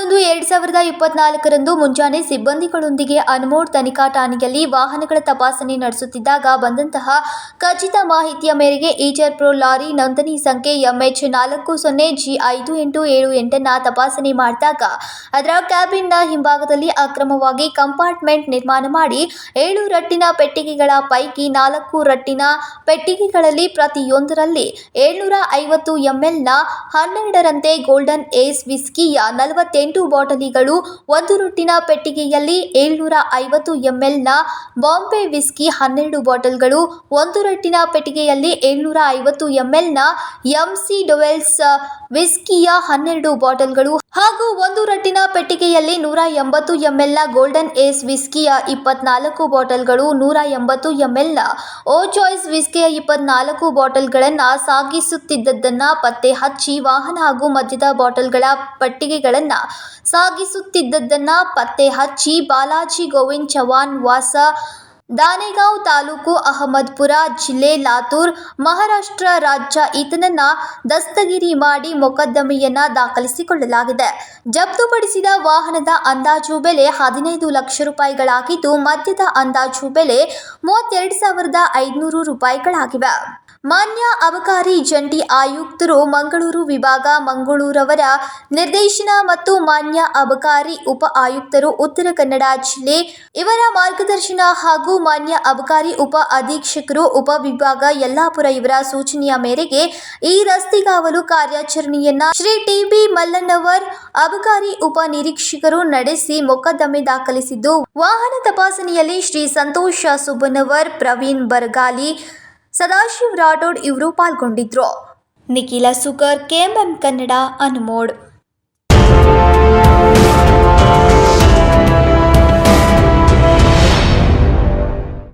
ಹನ್ನೊಂದು ಎರಡ್ ಸಾವಿರದ ಇಪ್ಪತ್ನಾಲ್ಕರಂದು ಮುಂಜಾನೆ ಸಿಬ್ಬಂದಿಗಳೊಂದಿಗೆ ಅನ್ಮೋಡ್ ತನಿಖಾ ಠಾಣೆಯಲ್ಲಿ ವಾಹನಗಳ ತಪಾಸಣೆ ನಡೆಸುತ್ತಿದ್ದಾಗ ಬಂದಂತಹ ಖಚಿತ ಮಾಹಿತಿಯ ಮೇರೆಗೆ ಈಚರ್ ಪ್ರೊ ಲಾರಿ ನೋಂದಣಿ ಸಂಖ್ಯೆ ಎಂಎಚ್ ನಾಲ್ಕು ಸೊನ್ನೆ ಜಿ ಐದು ಎಂಟು ಏಳು ಎಂಟನ್ನ ತಪಾಸಣೆ ಮಾಡಿದಾಗ ಅದರ ಕ್ಯಾಬಿನ್ನ ಹಿಂಭಾಗದಲ್ಲಿ ಅಕ್ರಮವಾಗಿ ಕಂಪಾರ್ಟ್ಮೆಂಟ್ ನಿರ್ಮಾಣ ಮಾಡಿ ಏಳು ರಟ್ಟಿನ ಪೆಟ್ಟಿಗೆಗಳ ಪೈಕಿ ನಾಲ್ಕು ರಟ್ಟಿನ ಪೆಟ್ಟಿಗೆಗಳಲ್ಲಿ ಪ್ರತಿಯೊಂದರಲ್ಲಿ ಏಳ್ನೂರ ಐವತ್ತು ಎಂಎಲ್ನ ಹನ್ನೆರಡರಂತೆ ಗೋಲ್ಡನ್ ಏಸ್ ವಿಸ್ಕಿಯ ನಲವತ್ತೆಂಟು ಬಾಟಲಿಗಳು, ಒಂದು ರೊಟ್ಟಿನ ಪೆಟ್ಟಿಗೆಯಲ್ಲಿ ಏಳ್ನೂರ ಐವತ್ತು ಎಂಎಲ್ನ ಬಾಂಬೆ ವಿಸ್ಕಿ ಹನ್ನೆರಡು ಬಾಟಲ್ಗಳು, ಒಂದು ರಟ್ಟಿನ ಪೆಟ್ಟಿಗೆಯಲ್ಲಿ ಏಳ್ನೂರ ಐವತ್ತು ಎಂಎಲ್ನ ಎಂಸಿ ಡೊವೆಲ್ಸ್ ವಿಸ್ಕಿಯ ಹನ್ನೆರಡು ಬಾಟಲ್ಗಳು ಹಾಗೂ ಒಂದು ರಟ್ಟಿನ ಪೆಟ್ಟಿಗೆಯಲ್ಲಿ ನೂರ ಎಂಬತ್ತು ಎಂಎಲ್ನ ಗೋಲ್ಡನ್ ಏಸ್ ವಿಸ್ಕಿಯ ಇಪ್ಪತ್ನಾಲ್ಕು ಬಾಟಲ್ಗಳು, ನೂರ ಎಂಬತ್ತು ಎಂಎಲ್ನ ಓ ಚಾಯ್ಸ್ ವಿಸ್ಕಿಯ ಇಪ್ಪತ್ನಾಲ್ಕು ಬಾಟಲ್ಗಳನ್ನು ಸಾಗಿಸುತ್ತಿದ್ದದ್ದನ್ನು ಪತ್ತೆ ಹಚ್ಚಿ ವಾಹನ ಹಾಗೂ ಮದ್ಯದ ಬಾಟಲ್ಗಳ ಪಟ್ಟಿಗೆಗಳನ್ನು ಸಾಗಿಸುತ್ತಿದ್ದದ್ದನ್ನು ಪತ್ತೆ ಹಚ್ಚಿ ಬಾಲಾಜಿ ಗೋವಿಂದ್ ಚವಾನ್ ವಾಸ, ದಾನೆಗಾಂವ್ ತಾಲೂಕು ಅಹಮದ್ಪುರ ಜಿಲ್ಲೆ ಲಾತೂರ್, ಮಹಾರಾಷ್ಟ್ರ ರಾಜ್ಯ ಈತನನ್ನ ದಸ್ತಗಿರಿ ಮಾಡಿ ಮೊಕದ್ದಮೆಯನ್ನ ದಾಖಲಿಸಿಕೊಳ್ಳಲಾಗಿದೆ. ಜಪ್ತುಪಡಿಸಿದ ವಾಹನದ ಅಂದಾಜು ಬೆಲೆ ಹದಿನೈದು ಲಕ್ಷ ರೂಪಾಯಿಗಳಾಗಿದ್ದು, ಮದ್ಯದ ಅಂದಾಜು ಬೆಲೆ ಮೂವತ್ತೆರಡು ಸಾವಿರದ ಐದುನೂರು ರೂಪಾಯಿಗಳಾಗಿವೆ. ಮಾನ್ಯ ಅಬಕಾರಿ ಜಂಟಿ ಆಯುಕ್ತರು ಮಂಗಳೂರು ವಿಭಾಗ ಮಂಗಳೂರವರ ನಿರ್ದೇಶನ ಮತ್ತು ಮಾನ್ಯ ಅಬಕಾರಿ ಉಪ ಆಯುಕ್ತರು ಉತ್ತರ ಕನ್ನಡ ಜಿಲ್ಲೆ ಇವರ ಮಾರ್ಗದರ್ಶನ ಹಾಗೂ ಮಾನ್ಯ ಅಬಕಾರಿ ಉಪ ಅಧೀಕ್ಷಕರು ಉಪವಿಭಾಗ ಯಲ್ಲಾಪುರ ಇವರ ಸೂಚನೆಯ ಮೇರೆಗೆ ಈ ರಸ್ತೆಗಾವಲು ಕಾರ್ಯಾಚರಣೆಯನ್ನ ಶ್ರೀ ಟಿಬಿ ಮಲ್ಲನವರ್ ಅಬಕಾರಿ ಉಪ ನಿರೀಕ್ಷಕರು ನಡೆಸಿ ಮೊಕದ್ದಮೆ ದಾಖಲಿಸಿದ್ದು. ವಾಹನ ತಪಾಸಣೆಯಲ್ಲಿ ಶ್ರೀ ಸಂತೋಷ ಸುಬ್ಬನವರ್ ಪ್ರವೀಣ್ ಬರಗಾಲಿ ಸದಾಶಿವ್ ರಾಠೋಡ್ ಇವರು ಪಾಲ್ಗೊಂಡಿದ್ರು. ನಿಖಿಲ ಸುಗರ್ ಕೆಎಂಎಂ ಕನ್ನಡ ಅನ್ಮೋಡ್.